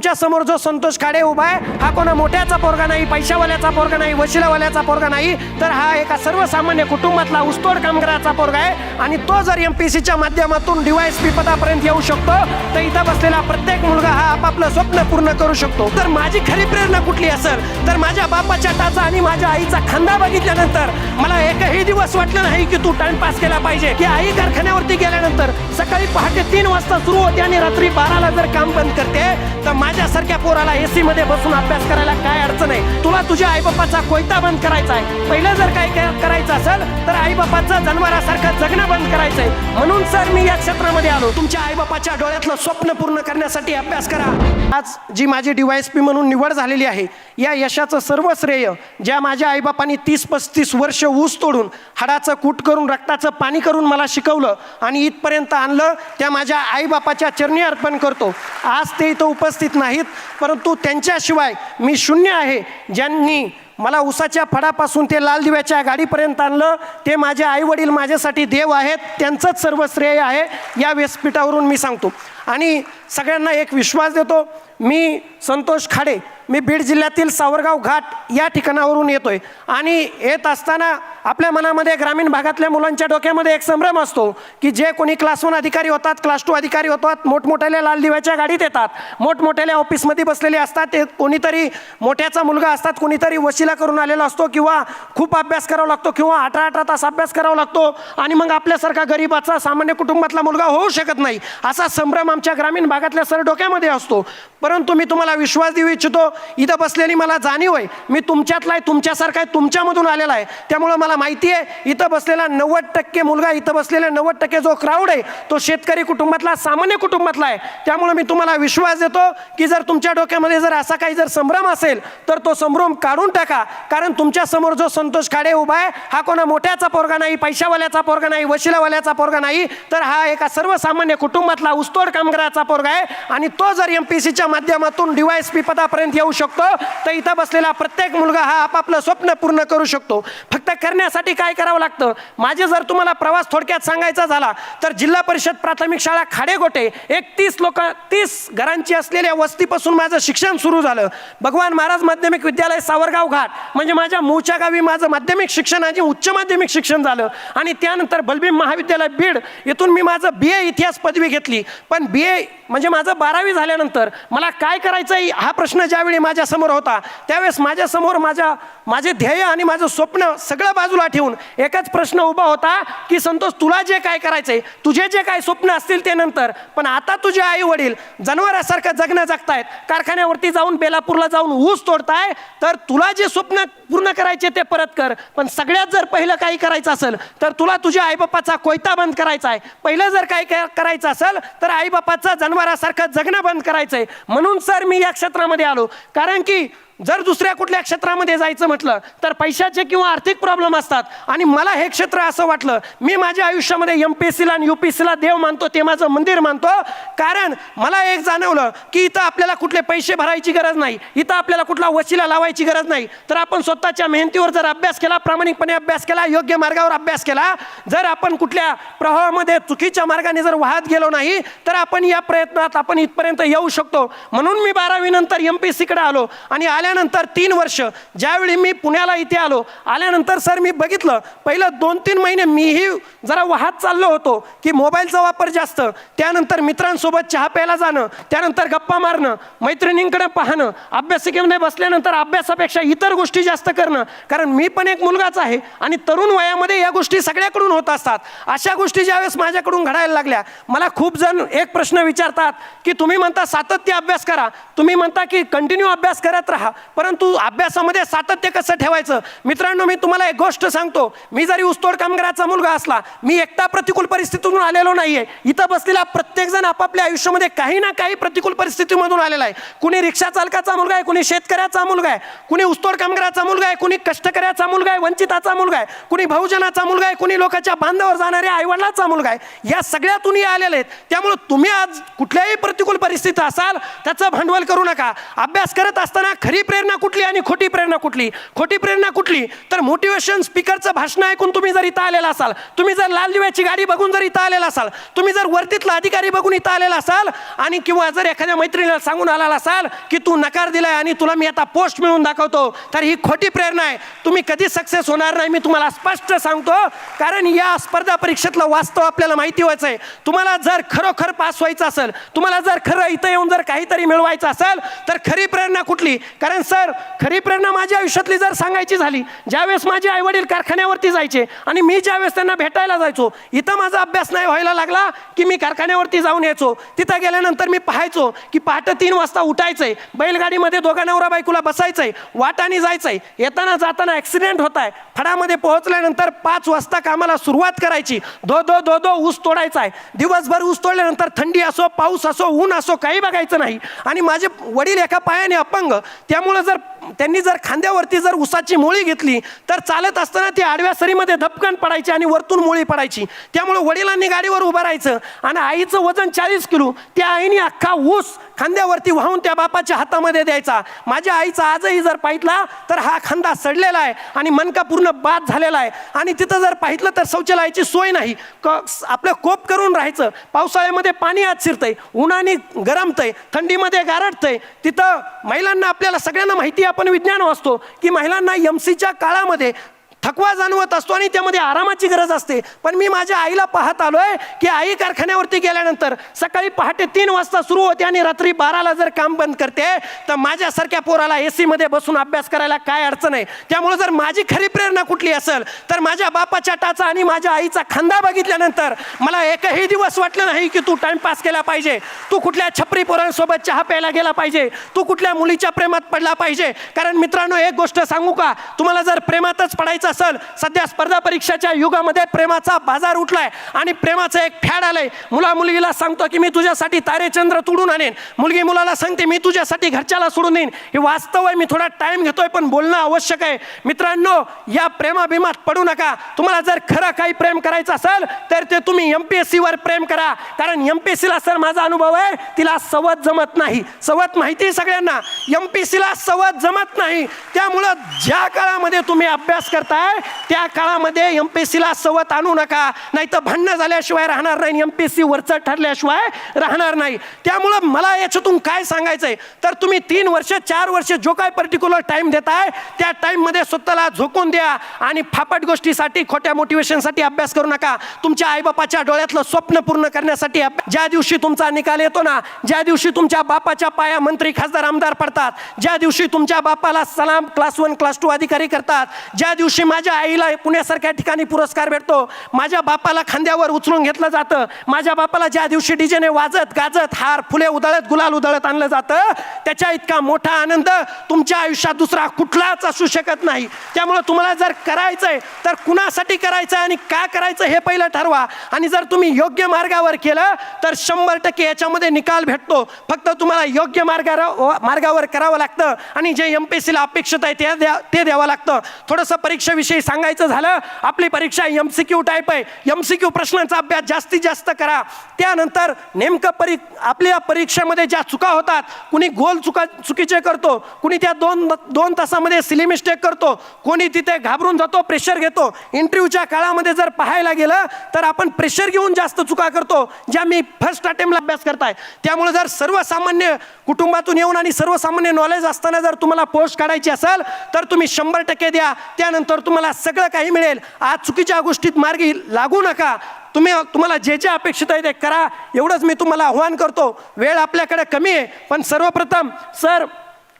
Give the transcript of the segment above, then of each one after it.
तुमच्यासमोर जो संतोष खाडे उभा आहे हा कोणा मोठ्याचा पोरगा नाही पैशावाल्याचा पोरगा नाही वशिलावाल्याचा पोरगा नाही तर हा एका सर्वसामान्य कुटुंबातला ऊसतोड कामगाराचा पोरगा आहे आणि तो जर एम पी सीच्या माध्यमातून पी पदापर्यंत येऊ शकतो तर इथं बसलेला प्रत्येक मुलगा हा आपापलं स्वप्न पूर्ण करू शकतो. तर माझी खरी प्रेरणा कुठली असेल तर माझ्या बापाच्या टाचा आणि माझ्या आईचा खांदा बघितल्यानंतर मला एकही दिवस वाटलं नाही की तू टाइमपास केला पाहिजे. की आई कारखान्यावरती गेल्यानंतर सकाळी पहाटे तीन वाजता सुरू होते आणि रात्री बाराला जर काम बंद करते तर माझ्यासारख्या पोराला एसी मध्ये बसून अभ्यास करायला काय अडचण आहे? तुला तुझ्या आईबापाचा कोयता बंद करायचा आहे. पहिलं जर काय काय करायचं असेल तर आईबापाचं जनावरासारखं जगणं बंद करायचंय. म्हणून सर मी या क्षेत्रामध्ये आलो. तुमच्या आईबापाच्या डोळ्यातलं स्वप्न पूर्ण करण्यासाठी अभ्यास करा. आज जी माझी पी म्हणून निवड झालेली आहे या यशाचं सर्व श्रेय ज्या माझ्या आईबापांनी तीस पस्तीस वर्ष ऊस तोडून हाडाचं कूट करून रक्ताचं पाणी करून मला शिकवलं आणि इथपर्यंत आणलं त्या माझ्या आईबापाच्या चरणी अर्पण करतो. आज ते इथं उपस्थित नाहीत परंतु त्यांच्याशिवाय मी शून्य आहे. ज्यांनी मला उसाच्या फडापासून ते लाल दिव्याच्या गाडीपर्यंत आणलं ते माझे आई वडील माझ्यासाठी देव आहेत त्यांचंच सर्व श्रेय आहे या व्यासपीठावरून मी सांगतो. आणि सगळ्यांना एक विश्वास देतो मी संतोष खाडे मी बीड जिल्ह्यातील सावरगाव घाट या ठिकाणावरून येतोय. आणि येत असताना आपल्या मनामध्ये ग्रामीण भागातल्या मुलांच्या डोक्यामध्ये एक संभ्रम असतो की जे कोणी क्लास वन अधिकारी होतात क्लास टू अधिकारी होतात मोठमोठ्याल्या लाल दिव्याच्या गाडीत येतात मोठमोठ्याल्या ऑफिसमध्ये बसलेले असतात ते कोणीतरी मोठ्याचा मुलगा असतात कोणीतरी वशिला करून आलेला असतो किंवा खूप अभ्यास करावा लागतो किंवा अठरा अठरा तास अभ्यास करावा लागतो आणि मग आपल्यासारखा गरीबाचा सामान्य कुटुंबातला मुलगा होऊ शकत नाही. असा संभ्रम आमच्या ग्रामीण भागातल्या सर डोक्यामध्ये असतो. परंतु मी तुम्हाला विश्वास देऊ इच्छितो इथं बसलेली मला जाणीव आहे. मी तुमच्यातला आहे तुमच्यासारखा आहे तुमच्यामधून आलेला आहे. त्यामुळं मला माहिती आहे इथं बसलेला नव्वद टक्के मुलगा इथं बसलेला नव्वद टक्के जो क्राऊड आहे तो शेतकरी कुटुंबातला सामान्य कुटुंबातला आहे. त्यामुळे मी तुम्हाला विश्वास देतो की जर तुमच्या डोक्यामध्ये जर असा काही जर संभ्रम असेल तर तो संभ्रम काढून टाका. कारण तुमच्यासमोर जो संतोष खाडे उभा आहे हा कोणा मोठ्याचा पोरगा नाही पैशावाल्याचा पोरगा नाही वशिलावाल्याचा पोरगा नाही तर हा एका सर्वसामान्य कुटुंबातला ऊसतोड कामगाराचा पोरगा आहे. आणि तो जर एम पी सीच्या माध्यमातून डीवायएसपी पदापर्यंत येऊ शकतो. तर इथं बसलेला प्रत्येक मुलगा हा आपापलं स्वप्न पूर्ण करू शकतो. फक्त करण्यासाठी काय करावं लागतं? माझे जर तुम्हाला प्रवास थोडक्यात सांगायचा झाला तर जिल्हा परिषद प्राथमिक शाळा खाडेगोटे एक तीस लोक तीस घरांची असलेल्या वस्तीपासून माझं शिक्षण सुरू झालं. भगवान महाराज माध्यमिक विद्यालय सावरगाव घाट म्हणजे माझ्या मूळच्या गावी माझं माध्यमिक शिक्षण आणि उच्च माध्यमिक शिक्षण झालं. आणि त्यानंतर बलबीम महाविद्यालय बीड इथून मी माझं बी ए इतिहास पदवी घेतली. पण बी ए म्हणजे माझं बारावी झाल्यानंतर मला काय करायचं आहे हा प्रश्न ज्यावेळी माझ्यासमोर होता. त्यावेळेस माझ्यासमोर माझ्या माझे ध्येय आणि माझं स्वप्न सगळं बाजूला ठेवून एकच प्रश्न उभा होता की संतोष तुला जे काय करायचंय तुझे जे काय स्वप्न असतील ते नंतर. पण आता तुझे आई वडील जनावरासारखं जगणं जगतायत. कारखान्यावरती जाऊन बेलापूरला जाऊन ऊस तोडताय तर तुला जे स्वप्न पूर्ण करायचे ते परत कर. पण सगळ्यात जर पहिलं काही करायचं असेल तर तुला तुझ्या आईबापाचा कोयता बंद करायचा आहे पहिलं जर काही करायचं असेल तर आईबापाचं जनावरासारखं जगणं बंद करायचं आहे म्हणून सर मी या क्षेत्रामध्ये आलो. कारण की जर दुसऱ्या कुठल्या क्षेत्रामध्ये जायचं म्हटलं तर पैशाचे किंवा आर्थिक प्रॉब्लेम असतात. आणि मला हे क्षेत्र असं वाटलं मी माझ्या आयुष्यामध्ये एम पी एस सीला आणि यू पी एस सीला देव मानतो ते माझं मंदिर मानतो. कारण मला एक जाणवलं की इथं आपल्याला कुठले पैसे भरायची गरज नाही. इथं आपल्याला कुठला वशिला लावायची गरज नाही. तर आपण स्वतःच्या मेहनतीवर जर अभ्यास केला प्रामाणिकपणे अभ्यास केला योग्य मार्गावर अभ्यास केला जर आपण कुठल्या प्रवाहामध्ये चुकीच्या मार्गाने जर वाहत गेलो नाही तर आपण या प्रयत्नात आपण इथपर्यंत येऊ शकतो. म्हणून मी बारावीनंतर एम पी सीकडे आलो. आणि आल्या आल्यानंतर तीन वर्ष ज्यावेळी मी पुण्याला इथे आलो आल्यानंतर सर मी बघितलं पहिलं दोन तीन महिने मीही जरा वाहत चाललो होतो की मोबाईलचा वापर जास्त त्यानंतर मित्रांसोबत चहा प्यायला जाणं त्यानंतर गप्पा मारणं मैत्रिणींकडे पाहणं अभ्यासिकेमध्ये बसल्यानंतर अभ्यासापेक्षा इतर गोष्टी जास्त करणं कारण मी पण एक मुलगाच आहे आणि तरुण वयामध्ये या गोष्टी सगळ्याकडून होत असतात. अशा गोष्टी ज्यावेळेस माझ्याकडून घडायला लागल्या मला खूप जण एक प्रश्न विचारतात की तुम्ही म्हणता सातत्य अभ्यास करा तुम्ही म्हणता की कंटिन्यू अभ्यास करत राहा परंतु अभ्यासामध्ये सातत्य कसं ठेवायचं? मित्रांनो मी तुम्हाला एक गोष्ट सांगतो. मी जरी ऊसतोड कामगाराचा मुलगा असला मी एकटा प्रतिकूल परिस्थितीतून आलेलो नाहीये. इथं बसलेला प्रत्येकजण आपापल्या आयुष्यामध्ये काही ना काही प्रतिकूल परिस्थितीमधून आलेला आहे. कुणी रिक्षा चालकाचा मुलगा आहे कुणी शेतकऱ्याचा मुलगा आहे कुणी ऊसतोड कामगाराचा मुलगा आहे कुणी कष्टकऱ्याचा मुलगा आहे वंचिताचा मुलगा आहे कुणी बहुजनाचा मुलगा आहे कुणी लोकांच्या बांधावर जाणाऱ्या आईवडिलाचा मुलगा आहे. या सगळ्यातूनही आलेले आहेत. त्यामुळे तुम्ही आज कुठल्याही प्रतिकूल परिस्थितीत असाल त्याचं भांडवल करू नका. अभ्यास करत असताना खरी प्रेरणा कुठली आणि खोटी प्रेरणा कुठली? खोटी प्रेरणा कुठली? तर मोटिवेशन स्पीकरचं भाषण ऐकून तुम्ही जर इथं आलेला असाल तुम्ही जर लाल दिव्याची गाडी बघून जर इथं आलेला असाल तुम्ही जर वर्तीतला अधिकारी बघून इथं आलेला असाल आणि किंवा जर एखाद्या मैत्रिणीला सांगून आलेला असाल की तू नकार दिलाय आणि तुला मी आता पोस्ट मिळून दाखवतो तर ही खोटी प्रेरणा आहे. तुम्ही कधी सक्सेस होणार नाही मी तुम्हाला स्पष्ट सांगतो. कारण या स्पर्धा परीक्षेतलं वास्तव आपल्याला माहिती व्हायचं आहे. तुम्हाला जर खरोखर पास व्हायचं असेल तुम्हाला जर खरं इथं येऊन जर काहीतरी मिळवायचं असेल तर खरी प्रेरणा कुठली? कारण सर खरी प्रेरणा माझ्या आयुष्यातली जर सांगायची झाली ज्यावेळेस माझे आईवडील कारखान्यावरती जायचे आणि मी ज्यावेळेस त्यांना भेटायला जायचो इथं माझा अभ्यास नाही व्हायला लागला की मी कारखान्यावरती जाऊन यायचो. तिथं गेल्यानंतर मी पाहायचो की पहाटे तीन वाजता उठायचंय बैलगाडीमध्ये दोघा नवरा बायकोला बसायचंय वाटाने जायचंय. येताना जाताना ॲक्सिडेंट होत आहे. फडामध्ये पोहोचल्यानंतर पाच वाजता कामाला सुरुवात करायची. धो धो धो धो ऊस तोडायचा आहे दिवसभर ऊस तोडल्यानंतर थंडी असो पाऊस असो ऊन असो काही बघायचं नाही. आणि माझे वडील एका पायाने अपंग. त्या त्यामुळं जर त्यांनी जर खांद्यावरती जर उसाची मोळी घेतली तर चालत असताना ती आडव्या सरीमध्ये धपकन पडायची आणि वरतून मोळी पडायची. त्यामुळे वडिलांनी गाडीवर उभं राहायचं आणि आईचं वजन चाळीस किलो त्या आईने अख्खा ऊस खांद्यावरती वाहून त्या बापाच्या हातामध्ये द्यायचा. माझ्या आईचा आजही जर पाहितला तर हा खांदा सडलेला आहे आणि मनका पूर्ण बाद झालेला आहे. आणि तिथं जर पाहितलं तर शौचालयाची सोय नाही. क आपलं कोप करून राहायचं. पावसाळ्यामध्ये पाणी आत शिरतंय उन्हाने गरमतंय थंडीमध्ये गारटतंय. तिथं महिलांना आपल्याला सगळ्यांना माहिती आपण विज्ञान वाचतो की महिलांना एम सीच्या काळामध्ये थकवा जाणवत असतो आणि त्यामध्ये आरामाची गरज असते. पण मी माझ्या आईला पाहत आलो आहे की आई कारखान्यावरती गेल्यानंतर सकाळी पहाटे तीन वाजता सुरू होते आणि रात्री बाराला जर काम बंद करते तर माझ्यासारख्या पोराला ए सीमध्ये बसून अभ्यास करायला काय अडचण आहे? त्यामुळे जर माझी खरी प्रेरणा कुठली असेल तर माझ्या बापाच्या टाचा आणि माझ्या आईचा खांदा बघितल्यानंतर मला एकही दिवस वाटलं नाही की तू टाइमपास केला पाहिजे. तू कुठल्या छपरी पोरांसोबत चहा प्यायला गेला पाहिजे. तू कुठल्या मुलीच्या प्रेमात पडला पाहिजे. कारण मित्रांनो एक गोष्ट सांगू का? तुम्हाला जर प्रेमातच पडायचं असेल सध्या स्पर्धा परीक्षाच्या युगामध्ये प्रेमाचा बाजार उठलाय आणि प्रेमाचं एक फॅड आलंय. मुला मुलगीला सांगतो की मी तुझ्यासाठी तारेचंद्र तुडून आणेन. मुलगी मुलाला सांगते मी तुझ्यासाठी घरच्याला सोडून देईन. हे वास्तव आहे मी थोडा टाइम घेतोय पण बोलणं आवश्यक आहे. मित्रांनो या प्रेमाभिमात पडू नका. तुम्हाला जर खरं काही प्रेम करायचं असेल तर ते तुम्ही एम पी एस सीवर प्रेम करा. कारण एम पी एस सीला सर माझा अनुभव आहे तिला सवत जमत नाही. सवत माहिती सगळ्यांना? एम पी सीला सवत जमत नाही. त्यामुळं ज्या काळामध्ये तुम्ही अभ्यास करता करताय त्या काळामध्ये एम पी एस सीला सवत आणू नका नाही तर भांडणं झाल्याशिवाय राहणार नाही एम पी सी वरचं ठरल्याशिवाय राहणार नाही. त्यामुळं मला याच्यातून काय सांगायचं आहे तर तुम्ही तीन वर्ष चार वर्ष जो काय पर्टिक्युलर टाईम देताय त्या टाईममध्ये स्वतःला झोकून द्या आणि फापट गोष्टीसाठी खोट्या मोटिवेशनसाठी अभ्यास करू नका. तुमच्या आईबापाच्या डोळ्यातलं स्वप्न पूर्ण करण्यासाठी ज्या दिवशी तुमचा निकाल येतो ना ज्या दिवशी तुमच्या बापाच्या पाया मंत्री खासदार आमदार पडतात ज्या दिवशी तुमच्या बापाला सलाम क्लास वन क्लास टू अधिकारी करतात ज्या दिवशी माझ्या आईला पुण्यासारख्या ठिकाणी पुरस्कार भेटतो. माझ्या बापाला खांद्यावर उचलून घेतलं जातं. माझ्या बापाला ज्या दिवशी डीजेने वाजत गाजत हार फुले उधळत गुलाल उधळत आणलं जातं त्याच्या इतका मोठा आनंद तुमच्या आयुष्यात दुसरा कुठलाच असू शकत नाही. त्यामुळे तुम्हाला जर करायचंय तर कुणासाठी करायचं आणि का करायचं हे पहिलं ठरवा. आणि जर तुम्ही योग्य मार्गावर केलं तर शंभर टक्के याच्यामध्ये निकाल भेटतो. फक्त तुम्हाला योग्य मार्गावर मार्गावर करावं लागतं आणि जे एम पी एस सीला अपेक्षित आहे ते द्या ते द्यावं लागतं. थोडंसं परीक्षेविषयी सांगायचं झालं आपली परीक्षा एम सी क्यू टाईप आहे. एम सी क्यू प्रश्नांचा अभ्यास जास्तीत जास्त करा. त्यानंतर नेमकं परी आपल्या परीक्षेमध्ये ज्या चुका होतात कुणी गोल चुका चुकीचे करतो कुणी त्या दोन दोन तासामध्ये सिली मिस्टेक करतो कोणी तिथे घाबरून जातो प्रेशर घेतो. इंटरव्ह्यूच्या काळामध्ये जर पाहायला गेलं तर आपण प्रेशर घेऊन जास्त चुका करतो ज्या मी फर्स्ट अटेम्पला अभ्यास करताय. त्यामुळे जर सर्वसामान्य कुटुंबातून येऊन आणि सर्वसामान्य नॉलेज असताना जर तुम्हाला पोस्ट काढायची असेल तर तुम्ही शंभर टक्के द्या. त्यानंतर तुम्हाला सगळं काही मिळेल. आज चुकीच्या गोष्टीत मार्गी लागू नका. तुम्ही तुम्हाला जे जे अपेक्षित आहे ते करा. एवढंच मी तुम्हाला आव्हान करतो. वेळ आपल्याकडे कमी आहे. पण सर्वप्रथम सर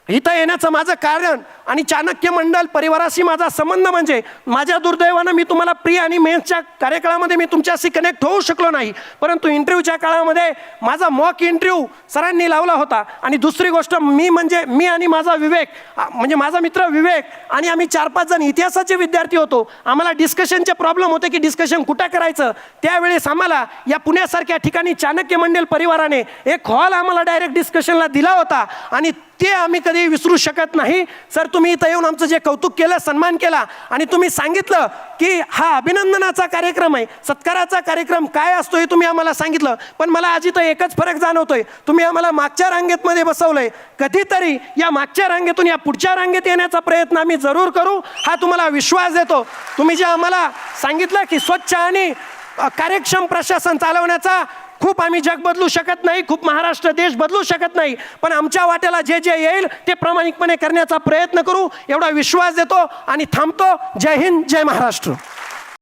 इथं येण्याचं माझं कारण आणि चाणक्य मंडल परिवाराशी माझा संबंध म्हणजे माझ्या दुर्दैवानं मी तुम्हाला प्री आणि मेन्सच्या कार्यकाळामध्ये मी तुमच्याशी कनेक्ट होऊ शकलो नाही. परंतु इंटरव्ह्यूच्या काळामध्ये माझा मॉक इंटरव्ह्यू सरांनी लावला होता. आणि दुसरी गोष्ट मी म्हणजे मी आणि माझा विवेक म्हणजे माझा मित्र विवेक आणि आम्ही चार पाच जण इतिहासाचे विद्यार्थी होतो. आम्हाला डिस्कशनचे प्रॉब्लेम होते की डिस्कशन कुठं करायचं? त्यावेळेस आम्हाला या पुण्यासारख्या ठिकाणी चाणक्य मंडल परिवाराने एक हॉल आम्हाला डायरेक्ट डिस्कशनला दिला होता. आणि ते आम्ही कधी विसरू शकत नाही. सर तुम्ही तुम्ही इथं येऊन आमचं जे कौतुक केलं सन्मान केला आणि तुम्ही सांगितलं की हा अभिनंदनाचा कार्यक्रम आहे सत्काराचा कार्यक्रम काय असतो हे तुम्ही आम्हाला सांगितलं. पण मला आज इथं एकच फरक जाणवतोय. तुम्ही आम्हाला मागच्या रांगेतमध्ये बसवलंय. कधीतरी या मागच्या रांगेतून या पुढच्या रांगेत येण्याचा प्रयत्न आम्ही जरूर करू हा तुम्हाला विश्वास देतो. तुम्ही जे आम्हाला सांगितलं की स्वच्छ आणि कार्यक्षम प्रशासन चालवण्याचा खूप आम्ही जग बदलू शकत नाही खूप महाराष्ट्र देश बदलू शकत नाही पण आमच्या वाट्याला जे जे येईल ते प्रामाणिकपणे करण्याचा प्रयत्न करू एवढा विश्वास देतो आणि थांबतो. जय हिंद जय महाराष्ट्र.